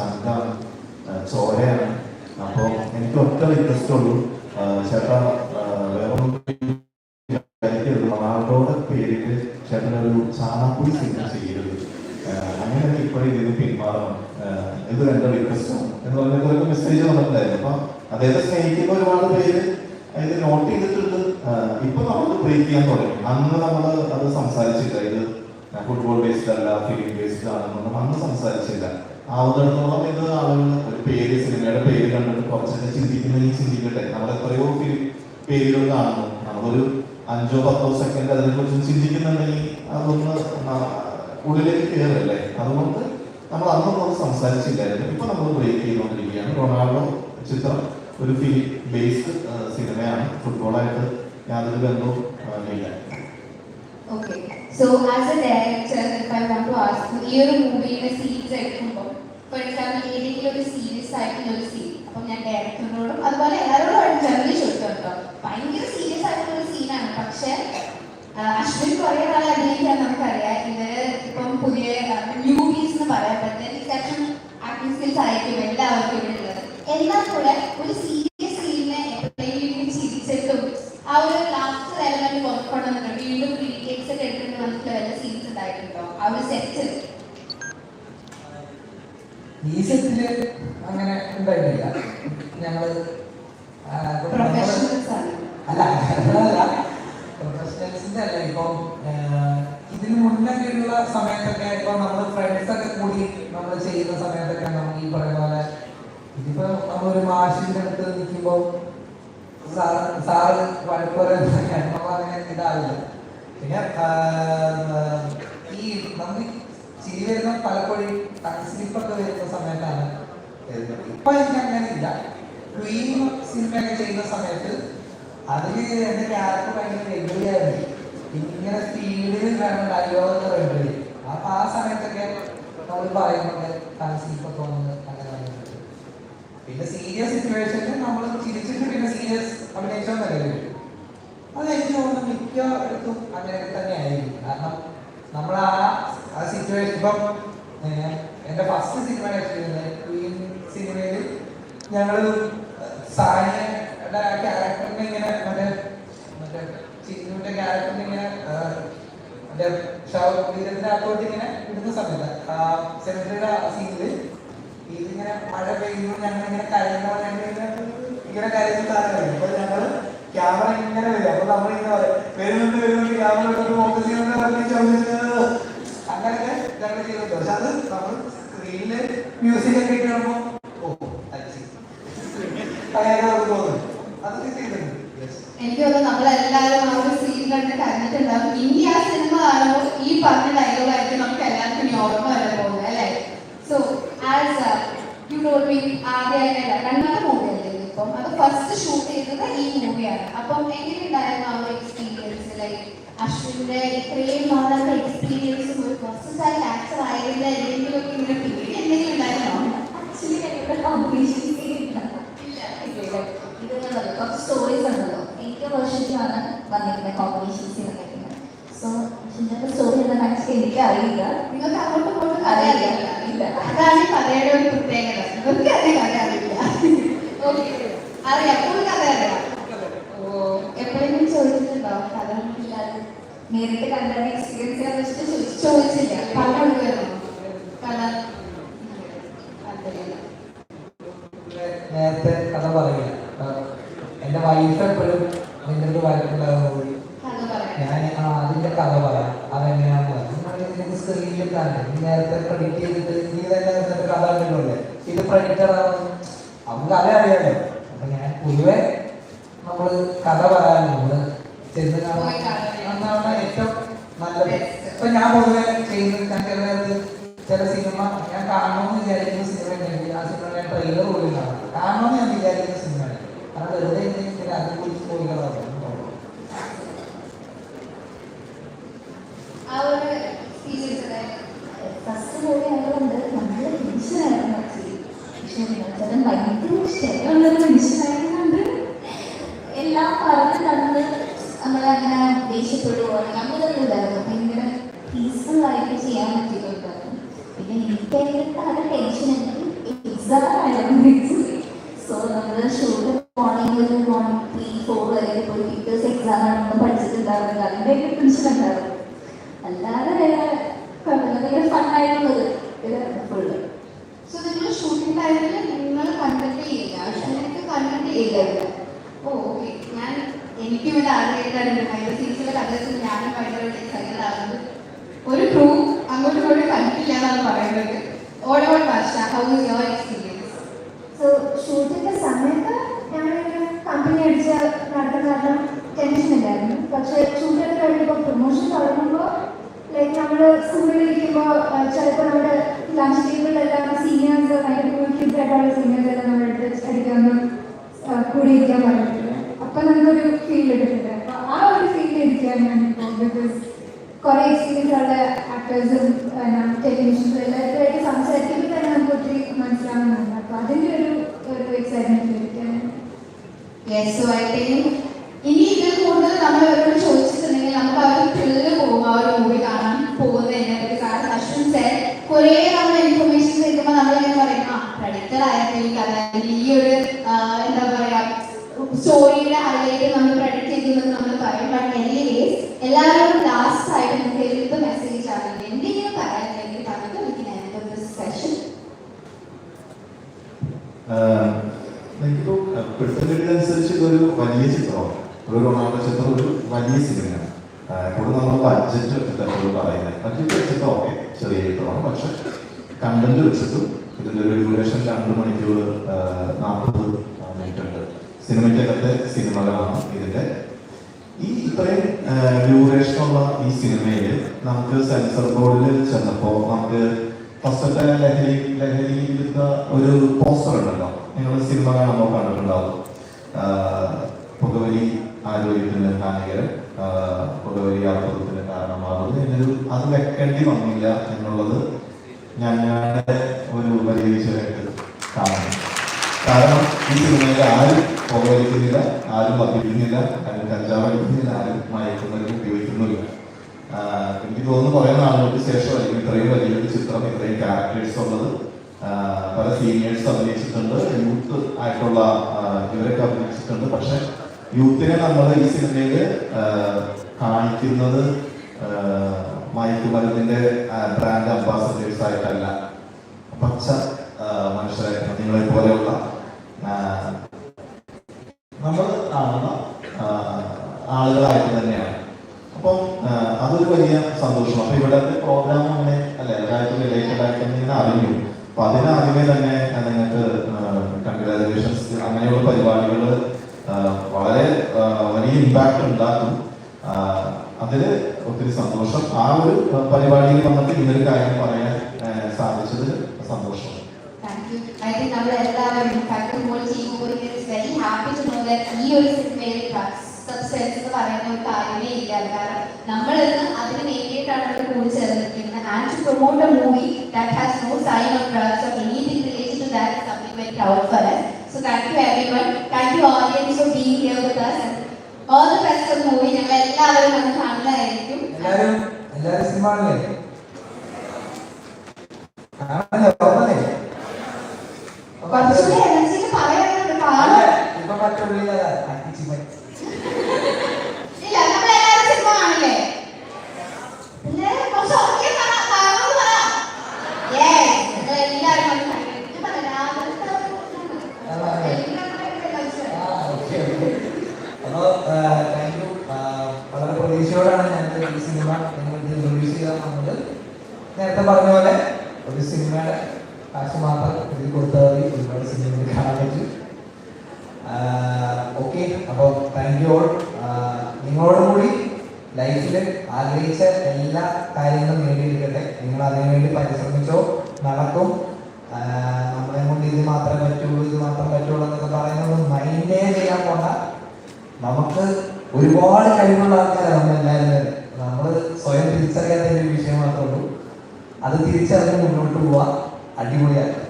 ആ, ചോരയാണ് അപ്പോൾ എനിക്ക് ഒറ്റ റിക്വസ്റ്റ് ഉള്ളൂ. ചേട്ടാ വേറൊന്നും റൊണാൾഡോയുടെ പേരിൽ ചേട്ടനൊരു ചാണാപ്പുടി സിനിമ ചെയ്യരുത് അങ്ങനെ ഇപ്പോഴും ഇതിന് പിന്മാറണം. ഇത് എന്റെ റിക്വസ്റ്റ് എന്ന് പറഞ്ഞ മെസ്സേജ് വന്നിട്ടുണ്ടായിരുന്നു. അപ്പൊ അദ്ദേഹത്തെ സ്നേഹിക്കുന്ന ഒരുപാട് പേര് ഇത് നോട്ട് ചെയ്തിട്ടുണ്ട്. ഇപ്പൊ നമ്മൾ ബ്രേക്ക് ചെയ്യാൻ തുടങ്ങി. അന്ന് നമ്മൾ അത് സംസാരിച്ചില്ല. ഇത് ഫുട്ബോൾ ബേസ്ഡ് അല്ല ഫിലിം ബേസ്ഡ് ആണെന്നൊന്നും അന്ന് സംസാരിച്ചില്ല. ആവുന്നിടത്തോളം ഇത് ആളുകൾ ഒരു പേര് സിനിമയുടെ പേര് കണ്ടിട്ട് കുറച്ചൊക്കെ ചിന്തിക്കുന്നെങ്കിൽ ചിന്തിക്കട്ടെ. നമ്മൾ എത്രയോ പേരുകൾ കാണുന്നു. നമ്മളൊരു അഞ്ചോ പത്തോ സെക്കൻഡ് അതിനെ കുറിച്ച് ചിന്തിക്കുന്നുണ്ടെങ്കിൽ അതൊന്ന് ഉള്ളിലേക്ക് കയറല്ലേ? അതുകൊണ്ട് നമ്മൾ അന്നൊന്നും സംസാരിച്ചില്ലായിരുന്നു ഇപ്പൊ നമ്മൾ ബ്രേക്ക് ചെയ്തുകൊണ്ടിരിക്കുകയാണ്. റൊണാൾഡോ ചിത്രം ഒരു ഫിലിം ബേസ്ഡ് സിനിമയാണ്. ഫുട്ബോളായിട്ട് യാതൊരു ബന്ധവും ഇല്ല. So as a director if I want to ask ഈ ഒരു മൂവിയുടെ സീൻസ് എടുക്കുമ്പോൾ ഫോർ എക്സാമ്പിൾ ഏതെങ്കിലും ഒരു സീരിയസ് ആയിട്ടുള്ള ഒരു സീൻ അപ്പം ഞാൻ ഡയറക്ടറിനോടും അതുപോലെ എല്ലാവരോടും ജനറലി ചോദിക്കാം കേട്ടോ. ഭയങ്കര സീരിയസ് ആയിട്ടുള്ള ഒരു സീനാണ് പക്ഷെ അശ്വിൻ കുറെ നാൾ അഭിനയിക്കാൻ നമുക്കറിയാം. ഇത് ഇപ്പം പുതിയ ന്യൂബീസ് എന്ന് പറയാൻ പറ്റുന്ന ആക്ടിംഗ് സ്കിൽസ് ആയിരിക്കും എല്ലാവർക്കും ഉള്ളത് എന്നാൽ കൂടെ ഒരു സീരിയസ് സീനിനെ എപ്പോഴെങ്കിലും ചിരിച്ചിട്ടും ആ ഒരു ലാസ്റ്റ് എലമെന്റ് കൊണ്ടുവന്നിട്ട് വീണ്ടും റീടേക്സ് ഒക്കെ എടുക്കേണ്ടി വന്നിട്ട് വല്ല സീൻസ് ഉണ്ടായിട്ടുണ്ടോ ആ ഒരു സെറ്റ് ഈ സെറ്റിൽ അങ്ങനെ ഉണ്ടായിട്ടില്ല ഞങ്ങൾ അല്ല പ്രൊഫഷണൽസിന്റെ അല്ല ഇപ്പം ഇതിന് മുന്നൊക്കെയുള്ള സമയത്തൊക്കെ ഇപ്പൊ നമ്മൾ ഫ്രണ്ട്സ് ഒക്കെ കൂടി നമ്മൾ ചെയ്യുന്ന സമയത്തൊക്കെ നമുക്ക് ഈ പറയുന്ന പോലെ ഇതിപ്പോ നമ്മളൊരു മാഷിന്റെ അടുത്ത് നിൽക്കുമ്പോൾ സാറ് സാറ് നമ്മൾ അങ്ങനെ ഇതാവില്ല. പിന്നെ ഈ ചിരി വരുന്ന പലപ്പോഴും സ്ലിപ്പൊക്കെ വരുന്ന സമയത്താണ്. ഇപ്പൊ എനിക്ക് അങ്ങനെ ഇല്ല ക്വീൻ സിനിമയൊക്കെ ചെയ്യുന്ന സമയത്ത് അതിൽ എന്റെ ക്യാരക്ടർ ഭയങ്കര വെല്ലുവിളിയായിരുന്നു. ഇങ്ങനെ സ്പീഡിൽ വേണം ഡയലോഗ് വെല്ലുവിളി അപ്പൊ ആ സമയത്തൊക്കെ നമ്മൾ പറയുന്നത് സ്ലിപ്പൊക്കെ വന്ന് അങ്ങനെ. പിന്നെ സീരിയസ് സിറ്റുവേഷനിൽ നമ്മൾ ചിരിച്ചിട്ട് പിന്നെ സീരിയസ് അഭിനയിച്ചാൽ വരും അത് എനിക്ക് തോന്നുന്നു മിക്ക എടുത്തും അങ്ങനെ തന്നെയായിരിക്കും. കാരണം നമ്മൾ ആ ആ സിറ്റുവേഷൻ ഇപ്പം എന്റെ ഫസ്റ്റ് സിനിമ ക്വീൻ സിനിമയിൽ ഞങ്ങൾ സാനിയുടെ ക്യാരക്ടറിനെ ഇങ്ങനെ മറ്റേ മറ്റേ ചിന്നുവിന്റെ ക്യാരക്ടറിനെ ഇങ്ങനെ മറ്റേ ശവീരത്തിന്റെ അകത്തോട്ട് ഇങ്ങനെ ഇടുന്ന സമയത്ത് ആ സെമിട്രിയുടെ സീനിൽ ഇതിങ്ങനെ മഴ പെയ്യുന്നു ഞങ്ങൾ ഇങ്ങനെ കരയുന്ന ഇങ്ങനെ കരയുന്ന സാധനമായി അപ്പൊ ഞങ്ങൾ ക്യാമറ ഇങ്ങനെ വരും. അപ്പൊ നമ്മൾ ഇങ്ങനെ പറയും വരുന്നുണ്ട് വരുന്നുണ്ട് ക്യാമറ ഫോക്കസ് ചോദിച്ചു അങ്ങനെയൊക്കെ ഞങ്ങൾ ചെയ്തിട്ടുണ്ട് പക്ഷെ അത് നമ്മൾ സ്ക്രീനിൽ മ്യൂസിക് ഒക്കെ കേൾക്കുമ്പോ ഓ അടിച്ച് അങ്ങനെ നമുക്ക് തോന്നും. അതൊക്കെ ചെയ്തിട്ടുണ്ട്. എനിക്ക് തോന്നുന്നു നമ്മളെല്ലാവരും ആ ഒരു സീൻ കണ്ട് സിനിമ കാണുമ്പോൾ ഈ പറഞ്ഞ ഡയലോഗ് ആയിരിക്കും ഓർമ്മ വരാൻ പോകുന്നത് അല്ലേ? So as you told me ആദ്യമായിട്ടല്ല രണ്ടാമത്തെ മൂവി അല്ലേ അത് ഫസ്റ്റ് ഷൂട്ട് ചെയ്തത് ഈ മൂവിയാണ് അപ്പം എങ്ങനെയുണ്ടായിരുന്നു ആ ഒരു എക്സ്പീരിയൻസ് ലൈക്ക് അശ്വിന്റെ ഇത്രയും എക്സ്പീരിയൻസ് ഒരു ഫസ്റ്റ് ആക്ടർ ആയതിന്റെ എന്തെങ്കിലും ഒക്കെ ഇങ്ങനെ പേടി എന്തെങ്കിലും ഉണ്ടായിരുന്നോ ആക്ച്വലി ഞങ്ങളുടെ കോമ്പറ്റീഷൻ ഇല്ല ഇത് കുറച്ച് സ്റ്റോറീസ് ഉണ്ടല്ലോ എനിക്ക് വർഷത്തിലാണ് വന്നിരിക്കുന്നത് കോമ്പറ്റീഷൻസ് വന്നിരിക്കുന്നത് സോ ഷിൻഡന്റെ സ്റ്റോറി എന്താ എനിക്ക് അറിയില്ല. നിങ്ങൾക്ക് അങ്ങോട്ടും ഇങ്ങോട്ടും കഥ അറിയില്ല ഇല്ല. അതാണ് ഈ കഥയുടെ ഒരു പ്രത്യേകത. നിങ്ങൾക്ക് അതേ കഥ അറിയില്ല. ഓക്കെ അറിയാം. ഫുൾ കഥ അറിയാം. ഓ എപ്പോഴെങ്കിലും ചോദിച്ചിട്ടുണ്ടോ? കഥ ഇല്ലാതെ നേരിട്ട് കണ്ട എക്സ്പീരിയൻസ് വെച്ചിട്ട് ചോദിച്ചില്ല. കൊടുക്കുമായിരുന്നു കഥ. നേരത്തെ കഥ പറയില്ല. എന്റെ വൈഫ് എപ്പോഴും നിന്റെ അടുത്ത് വരക്കുണ്ടാകുമ്പോൾ ഞാൻ ആ അതിന്റെ കഥ പറയാം. അതെങ്ങനെയാണെന്ന് പറഞ്ഞു. നമ്മൾ നിനക്ക് സ്ക്രീനിൽ കാണാം നേരത്തെ പ്രഡിക്റ്റ് ചെയ്തിട്ട് നീ തന്നെ എന്നിട്ട് കഥ കണ്ടിട്ടുണ്ടേ ഇത് പ്രഡിക്റ്റർ ആണെന്ന് നമുക്ക് കഥ അറിയാലോ. അപ്പൊ ഞാൻ പൊതുവെ നമ്മൾ കഥ പറയാൻ നമ്മൾ ചെന്ന് കാണാൻ. കാണാൻ ഏറ്റവും നല്ലത്. ഇപ്പൊ ഞാൻ പൊതുവെ ചെയ്യുന്നത് ഞാൻ ചില നേരത്ത് ചില സിനിമ ഞാൻ കാണണമെന്ന് വിചാരിക്കുന്ന സിനിമ ഉണ്ടെങ്കിൽ ആ സിനിമ ട്രെയിലർ പോലും കാണാം കാണണമെന്ന് ഞാൻ വിചാരിക്കുന്ന സിനിമയാണ് കാരണം വെറുതെ അതിനെ കുറിച്ച് പോയി ആ ഒരു എക്സ്പീരിയൻസ് ഫസ്റ്റ് മൂവി ആയതുകൊണ്ട് നല്ല ടെൻഷനായിരുന്നു ആക്ച്വലി ചേട്ടൻ ഭയങ്കര ക്ഷമയുള്ളൊരു മനുഷ്യനായിരുന്നുണ്ട് എല്ലാം പറഞ്ഞ് തന്ന് നമ്മളങ്ങനെ ദേഷ്യപ്പെടുവോ അങ്ങനെയൊന്നും ഇല്ലായിരുന്നു ഭയങ്കര പീസ്ഫുൾ ആയിട്ട് ചെയ്യാൻ പറ്റിയിട്ടുണ്ടായിരുന്നു പിന്നെ എനിക്കായിട്ട് അത് ടെൻഷൻ ഉണ്ടെങ്കിൽ എക്സാം ആയിരുന്നു സോ നമ്മൾ ഷൂട്ട് പോണെങ്കിൽ ഒരു മോർണിംഗ് ത്രീ ഫോർ വരെ പോയി ടീച്ചേഴ്സ് എക്സാം ആണെന്ന് പഠിച്ചിട്ടുണ്ടായിരുന്നു അതിന്റെ ഒക്കെ ടെൻഷൻ ഉണ്ടായിരുന്നു. ഓക്കെ ഞാൻ എനിക്ക് ഇവിടെ ആഗ്രഹിക്കാറുണ്ട് ഭയങ്കര സീരീസിലെ കണ്ടക്ട് ഞാനും ഭയങ്കരമായിട്ട് എക്സൈറ്റഡ് ആകുന്നത് ഒരു ക്രൂ അങ്ങോട്ടും ഇങ്ങോട്ടും കണ്ടിട്ടില്ല പറയുന്നത്. ഓരോ ഭാഷ ഹൗ ഇസ് എക്സ്പീരിയൻസ് സോ ഷൂട്ടിന്റെ സമയത്ത് ഞങ്ങളിങ്ങനെ കമ്പനി അടിച്ച് നടത്തുന്ന കാരണം ടെൻഷൻ ഇല്ലായിരുന്നു. പക്ഷേ ഷൂട്ടൊക്കെ കഴിഞ്ഞപ്പോൾ പ്രൊമോഷൻ തുടങ്ങുമ്പോൾ ലൈക്ക് നമ്മൾ സ്കൂളിൽ ഇരിക്കുമ്പോൾ ചിലപ്പോൾ നമ്മുടെ ലഞ്ച് ടേബിളിലെല്ലാം സീനിയേഴ്സ് ഭയങ്കര കൂൾ കിഡ്സ് ആയിട്ടുള്ള സീനിയേഴ്സ് എല്ലാം നമ്മുടെ അടുത്ത് അടിക്കാനും കൂടിയിരിക്കാൻ പറഞ്ഞിട്ടുണ്ട് അപ്പം നമുക്കൊരു ഫീൽ എടുത്തിട്ടുണ്ട് അപ്പോൾ ആ ഒരു ഫീൽ ഇരിക്കാൻ ഞാനിപ്പോൾ ബിക്കോസ് കുറേ എക്സ്പീരിയൻസ് ഉള്ള ആക്ടേഴ്സും ടെലിവിഷൻസും എല്ലാവരുമായിട്ട് സംസാരിക്കുമ്പോൾ തന്നെ നമുക്ക് ഒത്തിരി മനസ്സിലാവുന്നുണ്ട്. അപ്പൊ അതിന്റെ ഒരു ഒരു ഇരിക്കാൻ യെസ് സോ ഇനി ഇതിൽ കൂടുതൽ നമ്മൾ അവരോട് ചോദിച്ചിട്ടുണ്ടെങ്കിൽ നമുക്ക് അവർ ത്രില്ല് പോകും ആ ഒരു മൂവി കാണാൻ പോകുന്നതിനെ പറ്റി. കാരണം അശ്വിൻ സാർ കുറേ നമ്മൾ ഇൻഫർമേഷൻ കേൾക്കുമ്പോൾ നമ്മളിങ്ങനെ പറയും ആ പ്രഡിക്റ്റർ ആയിരുന്നു ഈ കഥ ഈ ഒരു എന്താ പറയാ സ്റ്റോറിയുടെ ഹൈലൈറ്റ് നമ്മൾ പ്രഡിക്റ്റ് ചെയ്തെന്ന് നമ്മൾ പറയും ബട്ട് എനിവേസ് എല്ലാവരും ലാസ്റ്റ് ആയിട്ട് നിങ്ങൾക്ക് എന്ത് മെസ്സേജ് ആണെങ്കിൽ എന്തെങ്കിലും പറയാനുണ്ടെങ്കിൽ പറഞ്ഞിട്ട് എനിക്ക് സെഷൻ എനിക്കിപ്പോ പെടുത്തുന്നതിനനുസരിച്ച് ഇതൊരു വലിയ ചിത്രമാണ്. ഒരു റൊണാൾഡോ ചിത്രം ഒരു വലിയ സിനിമയാണ്. ഇവിടെ നമ്മൾ ബഡ്ജറ്റ് എപ്പോഴും പറയുന്നത്. ബഡ്ജറ്റ് വെച്ചിട്ട് ഓക്കെ ചെറിയ ചിത്രമാണ്. പക്ഷെ കണ്ടന്റ് വെച്ചിട്ടും ഇതിന്റെ ഒരു ഡ്യൂറേഷൻ രണ്ട് മണിക്കൂർ നാൽപ്പത് മിനിറ്റ് ഉണ്ട്. സിനിമയ്ക്കകത്തെ സിനിമകളാണ് ഇതിന്റെ ഈ ഇത്രയും ഡ്യൂറേഷനുള്ള ഈ സിനിമയിൽ നമുക്ക് സെൻസർ ബോർഡിൽ ചെന്നപ്പോൾ നമുക്ക് ഫസ്റ്റത്തെ ലഹരി ലഹരിയിലത്തെ ഒരു പോസ്റ്റർ ഉണ്ടല്ലോ. നിങ്ങൾ സിനിമ കാണുമ്പോൾ കണ്ടിട്ടുണ്ടാവും. പുകവലി ആരോഗ്യത്തിന് ഹാനികരം പുകവലി അർബുദത്തിന് കാരണമാകുന്നത് എന്നൊരു അത് വെക്കേണ്ടി വന്നില്ല എന്നുള്ളത് ഞങ്ങളുടെ ഒരു വലിയ കാണുന്നു. കാരണം ഈ സിനിമയിൽ ആരും പുകവലിക്കുന്നില്ല ആരും മദ്യപിക്കുന്നില്ല ആരും കഞ്ചാവ് അടിക്കുന്നില്ല ആരും മയക്കുമരുന്ന് ഉപയോഗിക്കുന്നില്ല. എനിക്ക് തോന്നുന്നു കുറേ നാളുകൾക്ക് ശേഷമായിരിക്കും ഇത്രയും വലിയൊരു ചിത്രം ഇത്രയും ക്യാരക്ടേഴ്സ് ഉള്ളത്. പല സീനിയേഴ്സ് അഭിനയിച്ചിട്ടുണ്ട്. യൂത്ത് ആയിട്ടുള്ള ഇവരൊക്കെ അഭിനയിച്ചിട്ടുണ്ട്. പക്ഷെ യൂത്തിനെ നമ്മൾ ഈ സിനിമയിൽ കാണിക്കുന്നത് മയക്കുമരുന്നിന്റെ ബ്രാൻഡ് അംബാസഡേഴ്സ് ആയിട്ടല്ല. പച്ച മനുഷ്യരായിട്ട് നിങ്ങളെ പോലെയുള്ള നമ്മൾ കാണുന്ന ആളുകളായിട്ട് തന്നെയാണ്. അപ്പം അതൊരു വലിയ സന്തോഷം. അപ്പൊ ഇവിടത്തെ പ്രോഗ്രാം അങ്ങനെ അല്ലെ എല്ലാവർക്കും റിലേറ്റഡ് ആയിട്ട് ഇങ്ങനെ അറിഞ്ഞു. അപ്പൊ അതിനാദ്യമേ തന്നെ നിങ്ങൾക്ക് കൺഗ്രാജുലേഷൻസ് അങ്ങനെയുള്ള പരിപാടികൾ വളരെ വലിയ ഇമ്പാക്ട് ഉണ്ടാക്കും. അതിൽ ഒത്തിരി സന്തോഷം. ആ ഒരു പരിപാടിയിൽ വന്നിട്ട് ഇങ്ങനൊരു കാര്യം പറയാൻ സാധിച്ചത് സന്തോഷം. I think നമ്മൾ എല്ലാവരും ഇൻഫാക്ട് മോൾ ചെയ്യുമ്പോൾ very happy to know that ഈ ഒരു സിനിമയിൽ ഡ്രഗ്സ് സബ്സ്റ്റൻസ് എന്ന് പറയുന്ന ഒരു നമ്മൾ ഇന്ന് അതിന് വേണ്ടിയിട്ടാണ് അവർ കൂടി ചേർന്നിരിക്കുന്നത്. And promote a movie that has no sign of drugs or anything related to that something very proud for us. So thank you everyone thank you audience for being here with us. All the best of movie ഞങ്ങൾ എല്ലാവരും വന്ന് കാണുന്നതായിരിക്കും എല്ലാരും എല്ലാരും cinema ആണല്ലേ കാണാനല്ലേ? ഉറപ്പല്ലേ കുറച്ചുകൂടി എനർജിയിൽ പറയാനുണ്ട്. അല്ല, കാണും ഇപ്പൊ മറ്റുള്ളിൽ അടിച്ചു മതി ഇല്ല നമ്മൾ എല്ലാവരും സിനിമ കാണില്ലേ പിന്നെ കുറച്ച് ഉറക്കെ പറ കാണുമെന്ന് പറ Yes, നിങ്ങൾ എല്ലാവരും വന്ന് കണ്ടിട്ട് ഞാൻ പറഞ്ഞില്ലേ, രാവിലത്തെ ഒരു ഇതാണ്. എല്ലാവരും കഴിച്ചത്. ആ, okay, okay. അപ്പൊ താങ്ക് യു വളരെ പ്രതീക്ഷയോടാണ് ഞങ്ങൾ ഈ സിനിമ നിങ്ങൾ റിലീസ് ചെയ്താൽ വന്നത് നേരത്തെ പറഞ്ഞ പോലെ ഒരു സിനിമയുടെ കാശ് മാത്രം ഇതിൽ കൊടുത്താൽ മതി. ഒരുപാട് സിനിമകൾ കാണാൻ പറ്റും. ഓക്കെ. അപ്പോൾ താങ്ക് യു ഓൾ നിങ്ങളോടും കൂടി ലൈഫിൽ ആഗ്രഹിച്ച എല്ലാ കാര്യങ്ങളും നേടിയെടുക്കട്ടെ. നിങ്ങൾ അതിനുവേണ്ടി പരിശ്രമിച്ചോ നടക്കും. നമ്മളെ കൊണ്ട് ഇത് മാത്രമേ പറ്റുള്ളൂ ഇത് മാത്രം പറ്റുള്ളൂ എന്നൊക്കെ പറയുന്നത് മൈൻഡേ ചെയ്യാൻ പോണ്ട. നമുക്ക് ഒരുപാട് കഴിവുള്ള ആൾക്കാരാണ് നമ്മൾ എല്ലാവരും നമ്മൾ സ്വയം തിരിച്ചറിയാത്ത ഒരു വിഷയം മാത്രമേ ഉള്ളൂ. അത് തിരിച്ചറിഞ്ഞ് മുന്നോട്ട് പോവാ. അടിപൊളിയാക്കുക